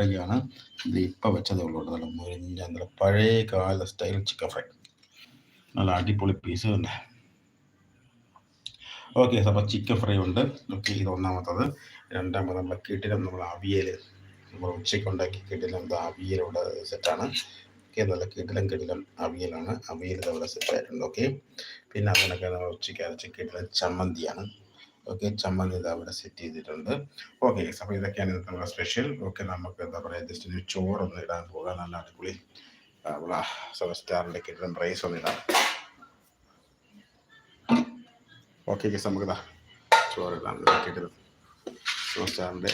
ഫ്രൈയാണ് ഇത് ഇപ്പം വെച്ചതേ ഉള്ളൂ കേട്ടോ. നല്ല മുരിഞ്ഞ നല്ല പഴയ കാല സ്റ്റൈൽ ചിക്കൻ ഫ്രൈ നല്ല അടിപൊളി പീസ് തന്നെ ഓക്കെ അപ്പോൾ ചിക്കൻ ഫ്രൈ ഉണ്ട്. ഓക്കെ ഇത് ഒന്നാമത്തത്. രണ്ടാമത് നമ്മൾ കിട്ടിലും നമ്മൾ അവിയൽ നമ്മൾ ഉച്ചയ്ക്ക് ഉണ്ടാക്കി കിട്ടിലും അവിയലിവിടെ സെറ്റാണ് ഓക്കെ നല്ല കിടിലം കിടിലം അവിയലാണ്. അവിയൽ ഇതവിടെ സെറ്റായിട്ടുണ്ട് ഓക്കെ പിന്നെ അതിനൊക്കെ നമ്മൾ ഉച്ചയ്ക്ക് അരച്ച കിടിലം ചമ്മന്തിയാണ്. ഓക്കെ ചമ്മന്തി ഇത് അവിടെ സെറ്റ് ചെയ്തിട്ടുണ്ട്. ഓക്കെ അപ്പോൾ ഇതൊക്കെയാണ് ഇന്നത്തെ നമ്മുടെ സ്പെഷ്യൽ ഓക്കെ നമുക്ക് എന്താ പറയുക ജസ്റ്റ് ഒരു ചോറൊന്ന് ഇടാൻ പോകാൻ നല്ല അടിപൊളി നമ്മളെ സ്റ്റാറിന്റെ കിടിലം റൈസ് ഒന്ന് ഇടാം. ഓക്കെ ഗസ് ചോറ് ചോറിടാം സ്റ്റാറിന്റെ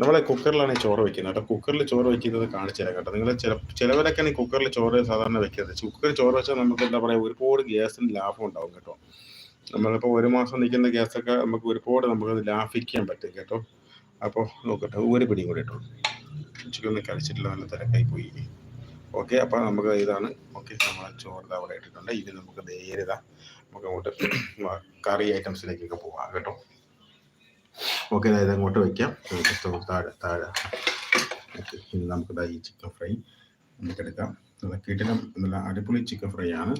നമ്മളെ കുക്കറിലാണ് ഈ ചോറ് വെക്കുന്നത്. കേട്ടോ കുക്കറിൽ ചോറ് വെക്കുന്നത് കാണിച്ചു തരാം കേട്ടോ. നിങ്ങൾ ചില ചിലവരൊക്കെയാണ് ഈ കുക്കറിൽ ചോറ് സാധാരണ വെക്കുന്നത്. കുക്കറിൽ ചോറ് വെച്ചാൽ നമുക്ക് എന്താ പറയുക ഒരുപാട് ഗ്യാസിന് ലാഭം ഉണ്ടാവും കേട്ടോ. നമ്മളിപ്പോൾ ഒരു മാസം നിൽക്കുന്ന കേസൊക്കെ നമുക്ക് ഒരുപാട് നമുക്ക് ലാഭിക്കാൻ പറ്റും കേട്ടോ. അപ്പോൾ നോക്കട്ടെ ഒരു പിടിയും കൂടി ഇട്ടോ ഉച്ചയ്ക്കൊന്നും കഴിച്ചിട്ടില്ല നല്ല തിരക്കായി പോയി. ഓക്കെ അപ്പോൾ നമുക്ക് ഇതാണ്. ഓക്കെ നമ്മൾ ചോറ് അവിടെ ഇട്ടിട്ടുണ്ട്. ഇനി നമുക്ക് നേരിത. നമുക്ക് അങ്ങോട്ട് കറി ഐറ്റംസിലേക്കൊക്കെ പോവാം കേട്ടോ. ഓക്കെ അതായത് അങ്ങോട്ട് വയ്ക്കാം താഴെ താഴെ. ഓക്കെ ഇനി നമുക്ക് ഈ ചിക്കൻ ഫ്രൈ നമുക്ക് എടുക്കാം. നല്ല കിടിലം നല്ല അടിപൊളി ചിക്കൻ ഫ്രൈ ആണ്.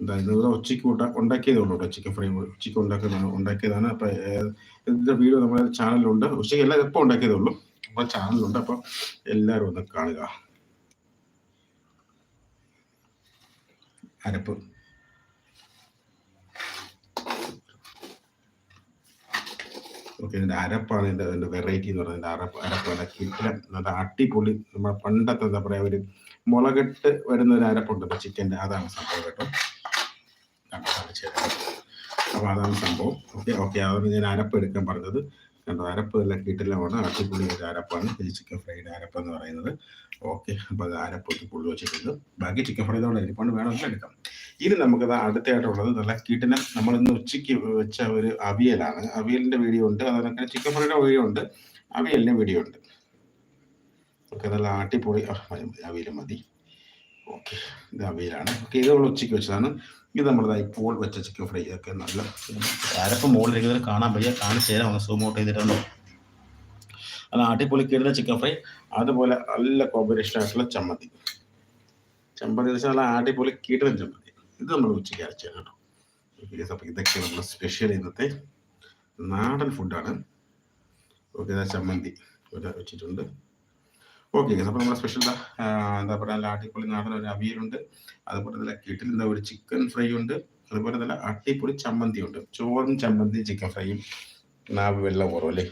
എന്താ ഇത് ഇവിടെ ഉച്ചയ്ക്ക് ഉണ്ടാക്കിയതേ ഉള്ളൂ കേട്ടോ ചിക്കൻ ഫ്രൈ ഉച്ചയ്ക്ക് ഉണ്ടാക്കുന്നതാണ് ഉണ്ടാക്കിയതാണ്. അപ്പൊ ഇതിന്റെ വീഡിയോ നമ്മുടെ ചാനലിലുണ്ട് ഉച്ചയ്ക്ക് എല്ലാം എപ്പോൾ ഉണ്ടാക്കിയതേ ഉള്ളൂ. നമ്മുടെ ചാനലുണ്ട് അപ്പൊ എല്ലാരും ഒന്ന് കാണുക. അരപ്പ്. ഓക്കെ ഇതിന്റെ അരപ്പാണ് ഇതിന്റെ അതിന്റെ വെറൈറ്റി എന്ന് പറയുന്നത്. അരപ്പ് അരപ്പ് കിട്ടില്ല നല്ല അടിപൊളി. നമ്മുടെ പണ്ടത്തെ എന്താ പറയുക ഒരു മുളകിട്ട് വരുന്ന ഒരു അരപ്പുണ്ടല്ലോ ചിക്കന്റെ അതാണ് സംഭവം കേട്ടോ. കാണിച്ചു അപ്പോൾ അതാണ് സംഭവം. ഓക്കെ ഓക്കെ അതാണ് ഞാൻ അരപ്പ് എടുക്കാൻ പറഞ്ഞത്. കണ്ടോ അരപ്പ് എല്ലാം അടിപൊളി ഒരു അരപ്പാണ്. ഈ ചിക്കൻ ഫ്രൈഡ് അരപ്പ് എന്ന് പറയുന്നത്. ഓക്കെ അപ്പോൾ അത് അരപ്പൊക്കെ പുള്ളി വെച്ചിട്ടുണ്ട്. ബാക്കി ചിക്കൻ ഫ്രൈ ഇതോടെ ഇരിപ്പാണ് വേണമെങ്കിൽ എടുക്കാം. ഇനി നമുക്കത് അടുത്തായിട്ടുള്ളത് നല്ല കിട്ടിനെ. നമ്മൾ ഇന്ന് ഉച്ചയ്ക്ക് വെച്ച ഒരു അവിയലാണ്. അവിയലിന്റെ വീഡിയോ ഉണ്ട്. അതിനൊക്കെ ചിക്കൻ ഫ്രൈയുടെ വീഡിയോ ഉണ്ട്. അവിയലിന്റെ വീഡിയോ ഉണ്ട്. ഓക്കെ നല്ല അടിപൊളി. അവിയൽ മതി. ഓക്കെ ഇത് അവയിലാണ് ഓക്കെ ഇത് നമ്മൾ ഉച്ചയ്ക്ക് വെച്ചതാണ്. ഇത് നമ്മൾ ഇപ്പോൾ വെച്ച ചിക്കൻ ഫ്രൈ ഒക്കെ നല്ല അരപ്പ് മുകളിലിരിക്കുന്നത് കാണാൻ വയ്യ. കാണിച്ചു തരാം. ഒന്ന് സൂം ഔട്ട് ചെയ്തിട്ടുണ്ടോ അത് അടിപൊളി കിടുന്ന ചിക്കൻ ഫ്രൈ അതുപോലെ നല്ല കോമ്പിനേഷൻ ആയിട്ടുള്ള ചമ്മന്തി. ചമ്മന്തി എന്ന് വെച്ചാൽ നല്ല അടിപൊളി കീട്ടുന്ന ചമ്മന്തി. ഇത് നമ്മൾ ഉച്ചയ്ക്ക് അരച്ചാണ് കേട്ടോ ഇതൊക്കെ നമ്മൾ സ്പെഷ്യൽ ഇന്നത്തെ നാടൻ ഫുഡാണ് ഓക്കെ ചമ്മന്തി. ഒരു വെച്ചിട്ടുണ്ട്. ഓക്കെ അപ്പോൾ നമ്മുടെ സ്പെഷ്യൽ എന്താ പറയുക നല്ല അടിപൊളി നാടൻ ഒരു അവിയലുണ്ട്. അതുപോലെ തന്നെ കിട്ടിൽ എന്താ ഒരു ചിക്കൻ ഫ്രൈ ഉണ്ട്. അതുപോലെ തന്നെ അടിപൊളി ചമ്മന്തി ഉണ്ട് ചോറും ചമ്മന്തി ചിക്കൻ ഫ്രൈയും നാവ് വെള്ളം കുറവ് അല്ലേ?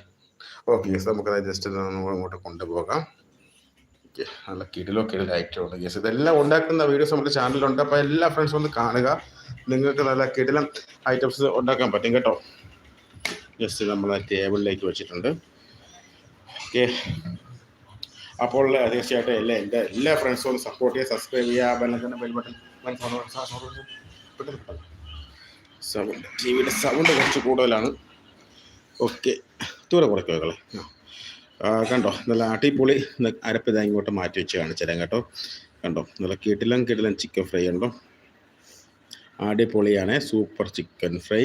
ഓക്കെ യെസ് നമുക്കത് ജസ്റ്റ് അങ്ങോട്ട് കൊണ്ടുപോകാം. ഓക്കെ നല്ല കിടിലൊക്കെ ഉണ്ട് യെസ് ഇതെല്ലാം ഉണ്ടാക്കുന്ന വീഡിയോസ് നമ്മുടെ ചാനലിലുണ്ട് അപ്പോൾ എല്ലാ ഫ്രണ്ട്സും ഒന്ന് കാണുക. നിങ്ങൾക്ക് നല്ല കിടിലം ഐറ്റംസ് ഉണ്ടാക്കാൻ പറ്റും കേട്ടോ. ജസ്റ്റ് നമ്മൾ ടേബിളിലേക്ക് വെച്ചിട്ടുണ്ട്. ഓക്കെ. അപ്പോൾ തീർച്ചയായിട്ടും എല്ലാ എന്റെ എല്ലാ ഫ്രണ്ട്സും ഒന്ന് സപ്പോർട്ട് ചെയ്യുക സബ്സ്ക്രൈബ് ചെയ്യുക ബെല്ലത്തിന് ബെൽ ബട്ടൺ സൗണ്ട് ടി വിയുടെ സൗണ്ട് കുറച്ച് കൂടുതലാണ്. ഓക്കെ ദൂരെ കുറയ്ക്കുക കളെ കണ്ടോ? നല്ല അടിപൊളി അരപ്പ് ഇതാ ഇങ്ങോട്ട് മാറ്റി വെച്ച് കാണിച്ചു തരാം കേട്ടോ. കണ്ടോ? നല്ല കിടിലം കിടിലം ചിക്കൻ ഫ്രൈ ഉണ്ടോ അടിപൊളിയാണ്. സൂപ്പർ ചിക്കൻ ഫ്രൈ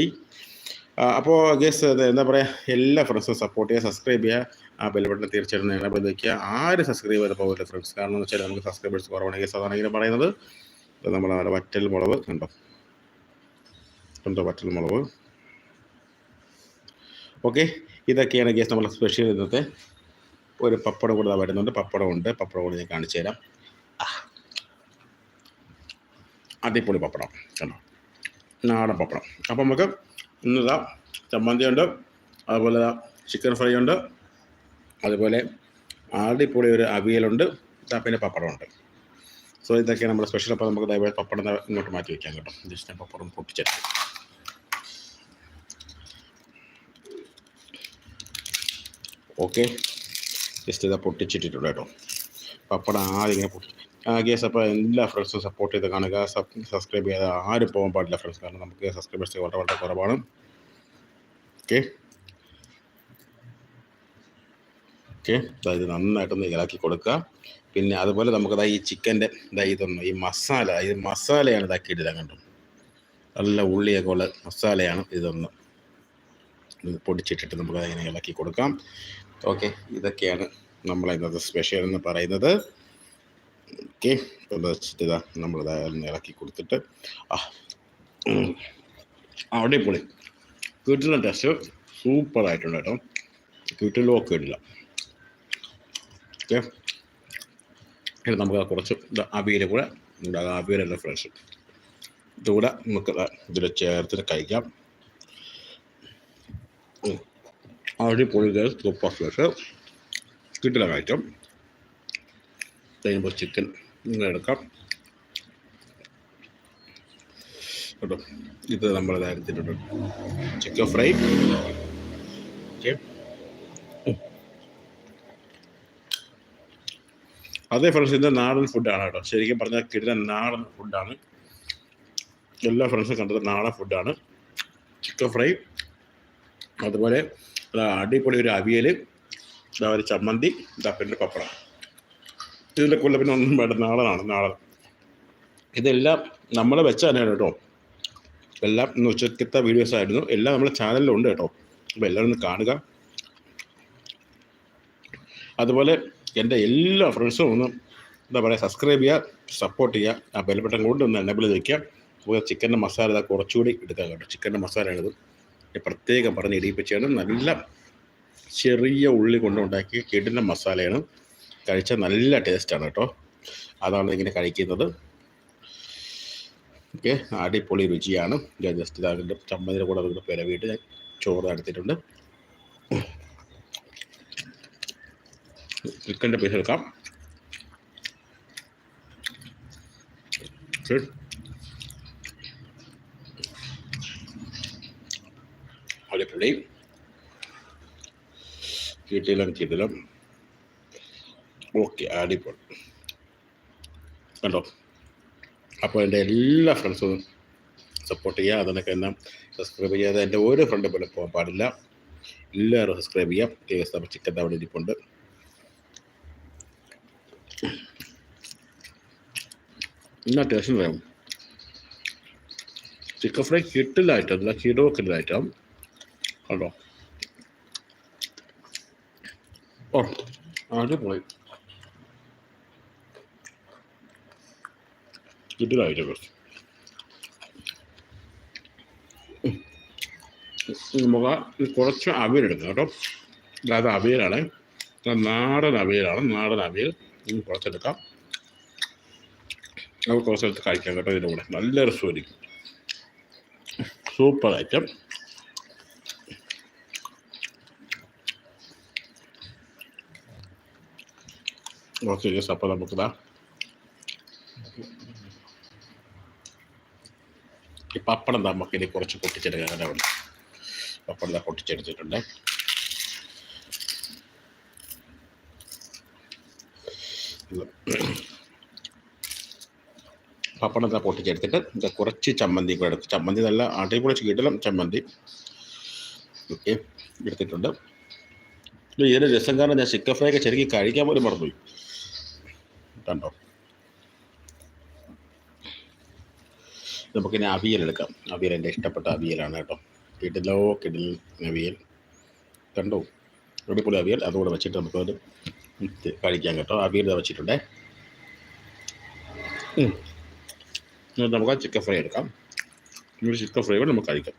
അപ്പോൾ ഗസ് എന്താ പറയുക എല്ലാ ഫ്രണ്ട്സും സപ്പോർട്ട് ചെയ്യുക സബ്സ്ക്രൈബ് ചെയ്യുക. ആ ബെൽ ബട്ടൺ തീർച്ചയായിട്ടും എനേബിൾ വയ്ക്കുക ആര് സബ്സ്ക്രൈബ് ചെയ്ത് പോകില്ല ഫ്രണ്ട്സ് കാരണം എന്ന് വെച്ചാൽ നമുക്ക് സബ്സ്ക്രൈബേഴ്സ് കുറവാണ് ഗസ് അതാണ് ഇങ്ങനെ പറയുന്നത്. ഇപ്പം നമ്മൾ നമ്മുടെ വറ്റൽ മുളവ് കണ്ടോ? കണ്ടോ വറ്റൽ മുളവ് ഓക്കെ ഇതൊക്കെയാണ് ഗസ് നമ്മൾ സ്പെഷ്യൽ ഇന്നത്തെ ഒരു പപ്പടം കൂടെ വരുന്നുണ്ട്. പപ്പടം ഉണ്ട്. പപ്പടം കൂടെ ഞാൻ കാണിച്ചു തരാം. അടിപൊളി പപ്പടം. കണ്ടോ? നാടൻ പപ്പടം. അപ്പം നമുക്ക് ഇന്നിതാ ചമ്മന്തി ഉണ്ട് അതുപോലെ ചിക്കൻ ഫ്രൈ ഉണ്ട് അതുപോലെ ആടിപ്പൊളി ഒരു അവിയലുണ്ട് ഇതാ പിന്നെ പപ്പടമുണ്ട്. സോ ഇതൊക്കെയാണ് നമ്മുടെ സ്പെഷ്യൽ അപ്പോൾ നമുക്ക് ദയവായി പപ്പടം ഇങ്ങോട്ട് മാറ്റി വയ്ക്കാം കേട്ടോ. ജസ്റ്റ് ഞാൻ പപ്പടം പൊട്ടിച്ചെടുക്കും. ഓക്കെ ജസ്റ്റ് ഇതാ പൊട്ടിച്ചിട്ടിട്ടുണ്ട് കേട്ടോ. പപ്പടം ആദ്യം ഇങ്ങനെ പൊട്ടി ഗേസ് അപ്പോൾ എല്ലാ ഫ്രണ്ട്സും സപ്പോർട്ട് ചെയ്ത് കാണുക സബ് സബ്സ്ക്രൈബ് ചെയ്ത് ആരും പോകാൻ പാടില്ല ഫ്രണ്ട്സ് കാരണം നമുക്ക് സബ്സ്ക്രൈബേഴ്സ് വളരെ വളരെ കുറവാണ്. ഓക്കെ ഓക്കെ അതായത് നന്നായിട്ടൊന്ന് ഇളക്കി കൊടുക്കുക. പിന്നെ അതുപോലെ നമുക്ക് നമുക്കതാ ഈ ചിക്കന്റെ ഇതാ ഇതൊന്നും ഈ മസാല ഈ മസാലയാണ് ഇതാക്കിയിട്ട് കണ്ടു? നല്ല ഉള്ളിയൊക്കെ ഉള്ള മസാലയാണ് ഇതൊന്ന്. ഇത് പൊടിച്ചിട്ടിട്ട് നമുക്ക് അതിനെ ഇളക്കി കൊടുക്കാം. ഓക്കെ ഇതൊക്കെയാണ് നമ്മളെ ഇന്നത്തെ സ്പെഷ്യൽ എന്ന് പറയുന്നത്. ഓക്കെ. പ്രദർശിച്ചത് നമ്മളതായാലും ഇളക്കി കൊടുത്തിട്ട് ആ അവിടെ അടിപൊളി. കിട്ടുന്ന ടെസ്റ്റ് സൂപ്പറായിട്ടുണ്ട് കേട്ടോ. കിട്ടിലോ ഒക്കെ ഇല്ല ഓക്കെ. നമുക്ക് കുറച്ച് അവിയൽ കൂടെ ഉണ്ടാകാം അവിയലല്ല ഫ്രഷ് ഇതുകൂടെ നമുക്ക് ഇതിൽ ചേർത്തിട്ട് കഴിക്കാം. അവിടെ അടിപൊളി സൂപ്പർ ഫ്രഷ് കിട്ടില്ല കാര്യം കഴിയുമ്പോൾ ചിക്കൻ ഇങ്ങനെ എടുക്കാം. കേട്ടോ? ഇത് നമ്മൾ നേരത്തിട്ടുണ്ട് ചിക്കൻ ഫ്രൈ അതേ ഫ്രണ്ട്സ് ഇത് നാടൻ ഫുഡാണ് കേട്ടോ. ശരിക്കും പറഞ്ഞാൽ കിട്ടുന്ന നാടൻ ഫുഡാണ് എല്ലാ ഫ്രണ്ട്സും കണ്ടത് നാടൻ ഫുഡാണ് ചിക്കൻ ഫ്രൈ അതുപോലെ അടിപൊളി ഒരു അവിയൽ ഇതാ ഒരു ചമ്മന്തി ഇതാ പിന്നെ പപ്പടം. ഇതിന്റെ കൊല്ലപ്പിനൊന്നും വേണ്ട നാടനാണ് നാളെ. ഇതെല്ലാം നമ്മൾ വെച്ചാണ് കേട്ടോ. എല്ലാം ഇന്ന് ഉച്ചക്കത്തെ വീഡിയോസ് ആയിരുന്നു. എല്ലാം നമ്മുടെ ചാനലിലുണ്ട് കേട്ടോ. അപ്പോൾ എല്ലാവരും ഒന്ന് കാണുക. അതുപോലെ എന്റെ എല്ലാ ഫ്രണ്ട്സും ഒന്ന് എന്താ പറയുക സബ്സ്ക്രൈബ് ചെയ്യുക സപ്പോർട്ട് ചെയ്യുക. ആ ബെൽബട്ടൺ കൊണ്ട് ഒന്ന് എണ്ണബിൾ വയ്ക്കുക അതുപോലെ ചിക്കന്റെ മസാല ഇതാ കുറച്ചുകൂടി എടുക്കാം കേട്ടോ. ചിക്കന്റെ മസാലയാണിത് പ്രത്യേകം പറഞ്ഞ് ഇടിയിപ്പിച്ചാണ് നല്ല ചെറിയ ഉള്ളി കൊണ്ടുണ്ടാക്കിയ കിടിന്റെ മസാലയാണ് കഴിച്ചാൽ നല്ല ടേസ്റ്റാണ് കേട്ടോ. അതാണ് ഇങ്ങനെ കഴിക്കുന്നത്. ഓക്കെ അടിപൊളി രുചിയാണ്. ഞാൻ ജസ്റ്റ് ഇതാകട്ടെ ചമ്മന്തിന്റെ കൂടെ അതുകൂടെ പിരവിയിട്ട് ഞാൻ ചോറ് എടുത്തിട്ടുണ്ട് ചിക്കന്റെ പീസ് എടുക്കാം. അടിപൊളി. കിട്ടിയിലും കിട്ടിയിലും ഓക്കെ അടിപൊളി കണ്ടോ? അപ്പോൾ എന്റെ എല്ലാ ഫ്രണ്ട്സും സപ്പോർട്ട് ചെയ്യുക. അതിനൊക്കെ എല്ലാം സബ്സ്ക്രൈബ് ചെയ്യാതെ എന്റെ ഒരു ഫ്രണ്ട് പോലെ പോകാൻ പാടില്ല. എല്ലാവരും സബ്സ്ക്രൈബ് ചെയ്യാം കേസ് അപ്പോൾ ചിക്കൻ അവിടെ ഇരിപ്പുണ്ട്. എന്നാ ടേസ്റ്റ് പറയാം ചിക്കൻ ഫ്രൈ കിട്ടില്ലായിട്ടല്ല കിലോ കിട്ടില്ലായിട്ടാം കണ്ടോ? ഓ അടിപൊളി. കിട്ടില്ലായിട്ട് കുറച്ച് നമുക്ക് കുറച്ച് അവിയലെടുക്കാം കേട്ടോ അതായത് അവിയലാണ് നാടൻ അവിയലാണ് നാടൻ അവിയൽ കുറച്ചെടുക്കാം നമുക്ക് കുറച്ചെടുത്ത് കഴിക്കാം കേട്ടോ ഇതിന്റെ കൂടെ നല്ല രസമായിരിക്കും സൂപ്പർ ഐറ്റം ഓക്കെ അപ്പോൾ നമുക്കിതാ പപ്പടം നമുക്ക് ഇനി കുറച്ച് പൊട്ടിച്ചെടുക്കാൻ അവിടെ പപ്പടം പൊട്ടിച്ചെടുത്തിട്ടുണ്ട്. പപ്പടം ദാ പൊട്ടിച്ചെടുത്തിട്ട് ഇത് കുറച്ച് ചമ്മന്തി കൂടെ എടുത്ത് ചമ്മന്തി നല്ല കുറച്ച് കിട്ടലും ചമ്മന്തി. ഓക്കെ എടുത്തിട്ടുണ്ട്. ഇത് ഇതിന്റെ രസം കാരണം ഞാൻ ചിക്കൻ ഫ്രൈ ഒക്കെ ശരിക്കും കഴിക്കാൻ പോലും മറന്നുപോയി. കണ്ടോ? നമുക്കിനി അവിയൽ എടുക്കാം. അവിയൽ എന്റെ ഇഷ്ടപ്പെട്ട അവിയലാണ് കേട്ടോ. കിടിലോ കിടിൽ അവിയൽ. കണ്ടോ? അടിപൊളി അവിയൽ. അതുകൂടെ വെച്ചിട്ട് നമുക്കത് കഴിക്കാം കേട്ടോ. അവിയൽ വെച്ചിട്ടുണ്ടേ. നമുക്ക് ചിക്കൻ ഫ്രൈ എടുക്കാം. ഒരു ചിക്കൻ ഫ്രൈ കൂടെ നമുക്ക് കഴിക്കാം.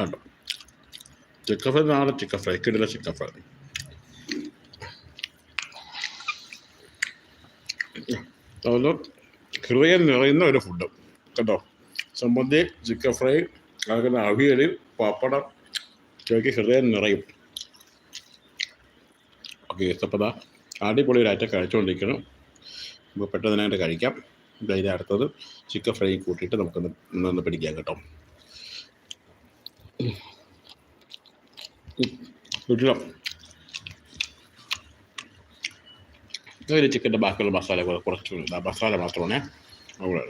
കണ്ടോ? ചിക്കൻ ഫ്രൈ നാളെ ചിക്കൻ ഫ്രൈ കിടില ചിക്കൻ ഫ്രൈ അതുപോലെ ഹൃദയം നിറയുന്ന ഒരു ഫുഡ് കേട്ടോ ചമ്മന്തി ചിക്കൻ ഫ്രൈ അതുപോലെ അവിയൽ പപ്പടം ചോയ്ക്ക് ഹൃദയം നിറയും. ഓക്കെ ഇഷ്ടപ്പെട്ട അടിപൊളി ഒരു ഐറ്റം കഴിച്ചുകൊണ്ടിരിക്കണം നമുക്ക് പെട്ടെന്ന് തന്നെ കഴിക്കാം. ഇതിന്റെ അടുത്തത് ചിക്കൻ ഫ്രൈ കൂട്ടിയിട്ട് നമുക്കൊന്ന് ഒന്ന് പിടിക്കാം കേട്ടോ. കിട്ടില്ല ഒരു ചിക്കന്റെ ബാക്കിയുള്ള മസാല കൂടെ കുറച്ച് മസാല മാത്രമാണ് അവിടെ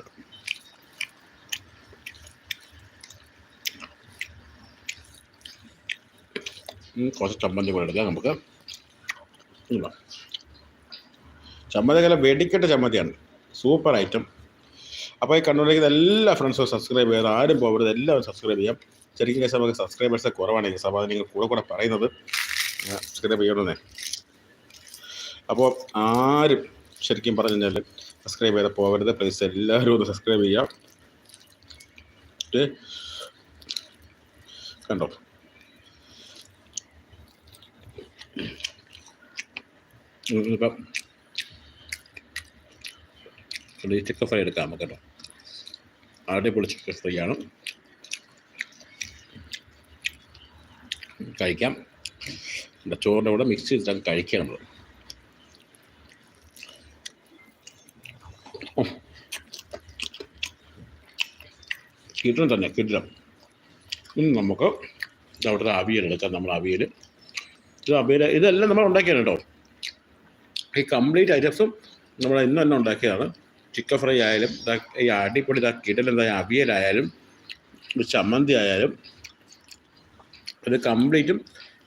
കുറച്ച് ചമ്മന്തി കൂടെ എടുക്കാം നമുക്ക് ചമ്മന്തി നല്ല വെടിക്കെട്ട ചമ്മന്തിയാണ് സൂപ്പർ ഐറ്റം അപ്പോൾ ഈ കണ്ടുകൊണ്ടിരിക്കുന്ന എല്ലാ ഫ്രണ്ട്സും സബ്സ്ക്രൈബ് ചെയ്ത് ആരും പോകരുത് എല്ലാവരും സബ്സ്ക്രൈബ് ചെയ്യാം ശരിക്കും കേസ് നമുക്ക് സബ്സ്ക്രൈബേഴ്സ് കുറവാണ് ഈ സഭ നിങ്ങൾ കൂടെ കൂടെ പറയുന്നത് സബ്സ്ക്രൈബ് ചെയ്യണമെന്നേ അപ്പോൾ ആരും ശരിക്കും പറഞ്ഞു കഴിഞ്ഞാൽ സബ്സ്ക്രൈബ് ചെയ്താൽ പോകരുത്. പ്ലീസ് എല്ലാവരും ഒന്ന് സബ്സ്ക്രൈബ് ചെയ്യാം. കണ്ടോ? ഇപ്പം ചിക്കൻ ഫ്രൈ എടുക്കാം നമുക്ക് കേട്ടോ. അടിപൊളി ചിക്കൻ ഫ്രൈ ആണ്. കഴിക്കാം. ചോറിന്റെ കൂടെ മിക്സ് ചെയ്തിട്ട് കഴിക്കാം നമ്മൾ കിട്ടണം തന്നെ കിട്ടണം ഇനി നമുക്ക് അവിടുത്തെ അവിയൽ എടുക്കാം നമ്മൾ അവിയൽ. ഇത് അവിയൽ ഇതെല്ലാം നമ്മൾ ഉണ്ടാക്കിയാണ് കേട്ടോ. ഈ കംപ്ലീറ്റ് ഐറ്റംസും നമ്മൾ ഇന്ന് തന്നെ ഉണ്ടാക്കിയതാണ്. ചിക്കൻ ഫ്രൈ ആയാലും ഈ അടിപൊളി ഇതാ കിടലെന്താ അവിയലായാലും ഒരു ചമ്മന്തി ആയാലും ഇത് കംപ്ലീറ്റും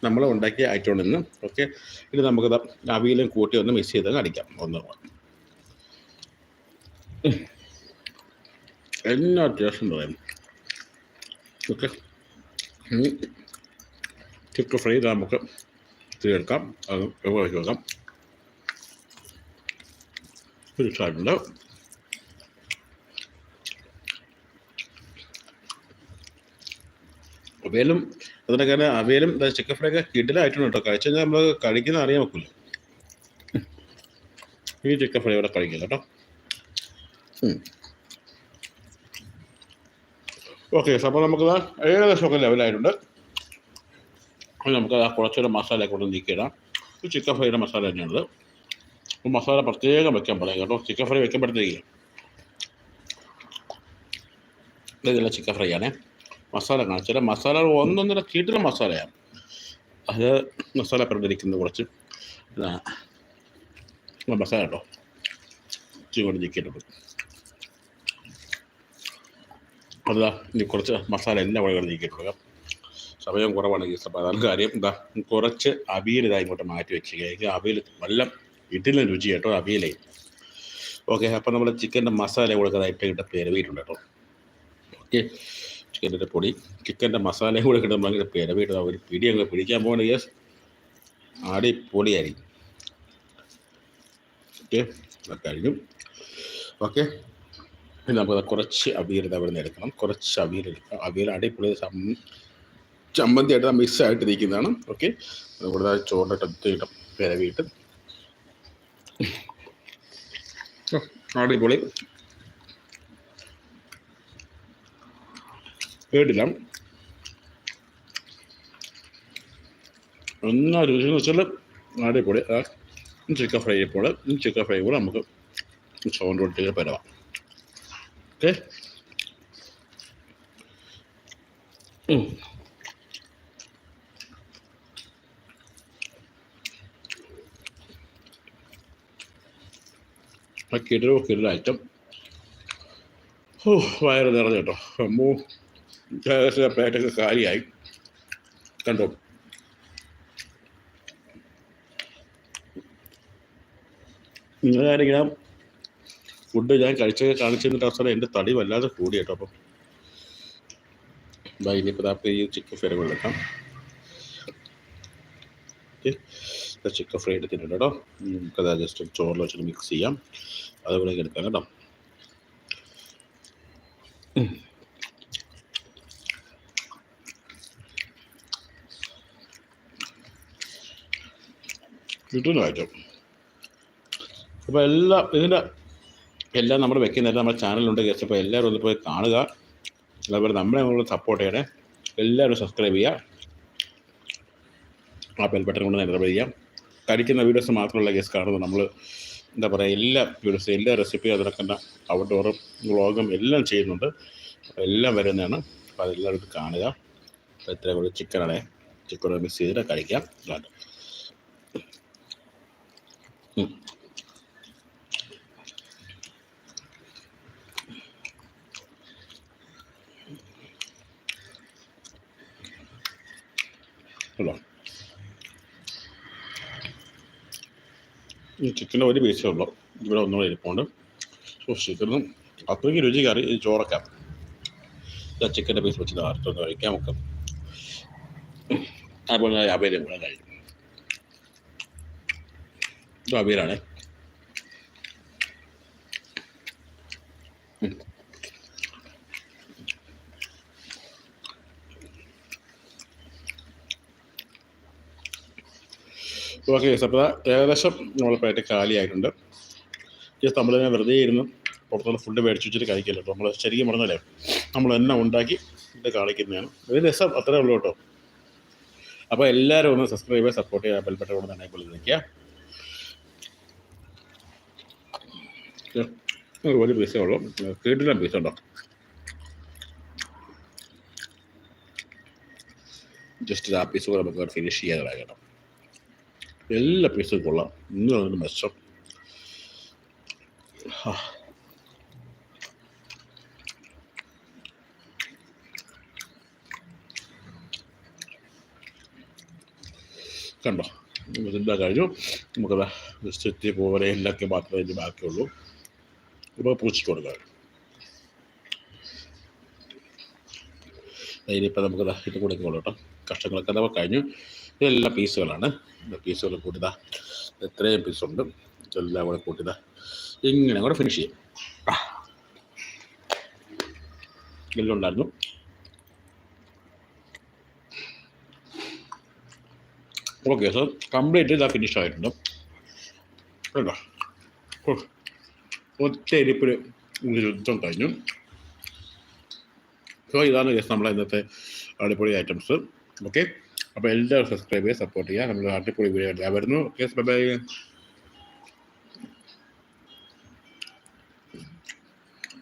നമ്മൾ ഉണ്ടാക്കിയ ഐറ്റം നിന്ന് ഓക്കെ ഇത് നമുക്ക് അവിയലും കൂട്ടി ഒന്ന് മിക്സ് ചെയ്ത് അടിക്കാം. ഒന്ന്. എന്നാ ടേസ്റ്റ് പറയാം ഓക്കെ ചിക്കൻ ഫ്രൈ നമുക്ക് തീർക്കാം അത് വെച്ച് വെക്കാം? സൈഡുണ്ട് അവയിലും അതിന്റെ കാരണം അവയിലും ചിക്കൻ ഫ്രൈ ഒക്കെ കിടിലായിട്ടുണ്ട് കേട്ടോ. കഴിച്ചു കഴിഞ്ഞാൽ നമ്മൾ കഴിക്കുന്ന അറിയാൻ വെക്കില്ല ഈ ചിക്കൻ ഫ്രൈ ഇവിടെ കഴിക്കില്ല കേട്ടോ. ഓക്കെ അപ്പോൾ നമുക്ക് ഏകദേശമൊക്കെ ലെവലായിട്ടുണ്ട്. അപ്പോൾ നമുക്ക് ആ കുറച്ചൊരു മസാല കൊണ്ട് നീക്കിയിടാം. ഇത് ചിക്കൻ ഫ്രൈയുടെ മസാല തന്നെയാണത് മസാല പ്രത്യേകം വെക്കാൻ പറയാം കേട്ടോ. ചിക്കൻ ഫ്രൈ വെക്കുമ്പോഴത്തേക്ക് ഇതല്ല ചിക്കൻ ഫ്രൈ ആണേ. മസാല കാണിച്ചാൽ മസാല ഒന്നൊന്നര കീട്ടിലെ മസാലയാണ്. അത് മസാല പറഞ്ഞിരിക്കുന്നത് കുറച്ച്. മസാല കേട്ടോ. ഇച്ചിരി കൊണ്ട് ചിക്കിയിട്ടുണ്ട് അതാ ഇനി കുറച്ച് മസാല എല്ലാം കൂടെ കൂടെ നീക്കിയിട്ടുള്ളത് സമയം കുറവാണ് ഈ അതാണ് കാര്യം. എന്താ കുറച്ച് അവിയൽ ഇതാ ഇങ്ങോട്ട് മാറ്റി വെച്ചു കഴിഞ്ഞാൽ അവിയൽ നല്ല ഇഡിലും രുചി കേട്ടോ അവിയലേ. ഓക്കെ അപ്പോൾ നമ്മൾ ചിക്കന്റെ മസാല കൊടുക്കാനായിട്ട് ഇട്ട് പെരവിയിട്ടുണ്ട് കേട്ടോ. ഓക്കെ ചിക്കന്റെ പൊടി. ചിക്കന്റെ മസാല കൂടെ കിട്ടുമ്പോൾ അങ്ങനെ പെരവിയിട്ട് ഒരു പിടി അങ്ങ് പിടിക്കാൻ പോകുന്ന യെസ് ആടി പൊളിയായിരിക്കും ഓക്കെ കഴിഞ്ഞു. ഓക്കെ ഇനി നമുക്ക് കുറച്ച് അവിയൽ അവിടെ നിന്ന് എടുക്കണം. കുറച്ച് അവിയൽ എടുക്കാം. അവിയൽ അടിപൊളി ചമ്മന്തിയായിട്ട് മിക്സ് ആയിട്ട് ഇരിക്കുന്നതാണ്. ഓക്കെ കൂടുതൽ ചോറിട്ട് പിരവിയിട്ട് അടിപൊളി. കേട്ടില്ല. എന്നാ രുചി എന്ന് വെച്ചാൽ അടിപൊളി. ചിക്കൻ ഫ്രൈ ഇപ്പോൾ ചിക്കൻ ഫ്രൈ കൂടെ നമുക്ക് ചോറിന്റെ ഒട്ടിച്ച് പരവാം. ഓക്കെ. കിടലോ കിടല ഐറ്റം ഓ വയറ് നിറഞ്ഞു കേട്ടോ. അമ്മോ പ്ലേറ്റൊക്കെ കാര്യമായി കണ്ടോ? നിങ്ങളാരെങ്കിലും ഫുഡ് ഞാൻ കഴിച്ചൊക്കെ കാണിച്ചു തന്നിട്ട് അവസരം എന്റെ തടി വല്ലാതെ കൂടി കേട്ടോ അപ്പം. ബൈ ഇനിയിപ്പോൾ നമുക്ക് ഈ ചിക്കൻ ഫ്രൈ കൊണ്ടെടുക്കാം ചിക്കൻ ഫ്രൈ എടുത്തിട്ടുണ്ട് കേട്ടോ. നമുക്കത് ജസ്റ്റ് ചോറിൽ വെച്ചിട്ട് മിക്സ് ചെയ്യാം. അതുപോലെ എടുക്കാം കേട്ടോ. കിട്ടുന്ന ഐറ്റം അപ്പോൾ എല്ലാം ഇതിന്റെ എല്ലാം നമ്മൾ വെക്കുന്നതല്ല നമ്മുടെ ചാനലുണ്ട് ഗസ്റ്റ് അപ്പോൾ എല്ലാവരും ഒന്ന് പോയി കാണുക. അതുപോലെ നമ്മളെ നമ്മൾ സപ്പോർട്ട് ചെയ്യണേ. എല്ലാവരും സബ്സ്ക്രൈബ് ചെയ്യുക. ആ ബെൽ ബട്ടൺ കൊണ്ട് എനേബിൾ ചെയ്യാം കഴിക്കുന്ന വീഡിയോസ് മാത്രമല്ല ഗസ്റ്റ് കാണുന്നത് നമ്മൾ. എന്താ പറയുക എല്ലാ വീഡിയോസും എല്ലാ റെസിപ്പിയും അതിനൊക്കെ ഔട്ട്ഡോറും വ്ളോഗും എല്ലാം ചെയ്യുന്നുണ്ട്. എല്ലാം വരുന്നതാണ്. അപ്പോൾ അതെല്ലാവരും കാണുക. അപ്പോൾ ഇത്രയും കൂടി ചിക്കനാണേ ചിക്കൻ മിക്സ് ചെയ്തിട്ട് കഴിക്കാം ഇതാണ് ഉള്ളതാണ് ഈ ചിക്കന്റെ ഒരു പീസേ ഉള്ളൂ ഇവിടെ ഒന്നുകൂടെ ഇരിപ്പുണ്ട്. സൂക്ഷിച്ചിരുന്നു അത്രയ്ക്ക് രുചി കറി ഈ ചോറൊക്കെ. ചിക്കന്റെ പീസ് വെച്ച് നേരത്തൊന്ന് കഴിക്കാം നമുക്ക്. അതുപോലെ അബേലും കൂടെ കഴിക്കും. ഇത് അബേലാണേ ഓക്കെ അപ്പോൾ ഏകദേശം നമ്മളെ പ്ലേറ്റ് കാലിയായിട്ടുണ്ട്. ജസ്റ്റ് തന്നെ വെറുതെ ഇരുന്ന് പുറത്തുനിന്ന് ഫുഡ് മേടിച്ച് വെച്ചിട്ട് കഴിക്കില്ല കേട്ടോ നമ്മൾ ശരിക്കും പറഞ്ഞാലേ നമ്മൾ എന്നെ ഉണ്ടാക്കി ഇത് കാണിക്കുന്നതാണ്. ഇത് രസം അത്രേ ഉള്ളൂ കേട്ടോ അപ്പോൾ എല്ലാവരും ഒന്ന് സബ്സ്ക്രൈബ് ചെയ്യുക സപ്പോർട്ട് ചെയ്യുക ബെൽബട്ടൺ കൊണ്ട് തന്നെ പോലെ നിൽക്കുക ഒരു പൈസ ഉള്ളൂ. കേട്ടില്ല പൈസ ഉണ്ടോ? ജസ്റ്റ് ആ പീസ് കൂടെ നമുക്ക് ഫിനിഷ് ചെയ്യാതെ കേട്ടോ എല്ലാ പീസും കൊള്ളാം. ഇന്ന് മെച്ചം. കണ്ടോ? ഇതെല്ലാം കഴിഞ്ഞു നമുക്കത് സെറ്റ് പോലെ എല്ലൊക്കെ മാത്രമേ ഇതിന് ബാക്കിയുള്ളൂ. ഇപ്പോൾ പൂച്ചിട്ട് കൊടുക്കാം. ഇനിയിപ്പോൾ നമുക്കത് ഇത് കൊടുക്കുള്ളൂ കേട്ടോ. കഷ്ടങ്ങളൊക്കെ നമുക്ക് കഴിഞ്ഞു. ഇതെല്ലാം പീസുകളാണ് പീസുകൾ കൂട്ടിതാ എത്രയും പീസുണ്ട് എല്ലാം കൂടെ കൂട്ടിതാ ഇങ്ങനെ കൂടെ ഫിനിഷ് ചെയ്യും. എല്ലാം ഉണ്ടായിരുന്നു. ഓക്കെ സോ കംപ്ലീറ്റ് ഇതാ ഫിനിഷ് ആയിട്ടുണ്ട്. കേട്ടോ യുദ്ധം കഴിഞ്ഞു. സോ ഇതാണ് കേസ് നമ്മളെ ഇന്നത്തെ അടിപൊളി ഐറ്റംസ് ഓക്കെ അപ്പോൾ എല്ലാവരും സബ്സ്ക്രൈബ് ചെയ്യുക സപ്പോർട്ട് ചെയ്യുക. നമ്മൾ അടിപൊളി വീഡിയോ ഓക്കെ ബൈ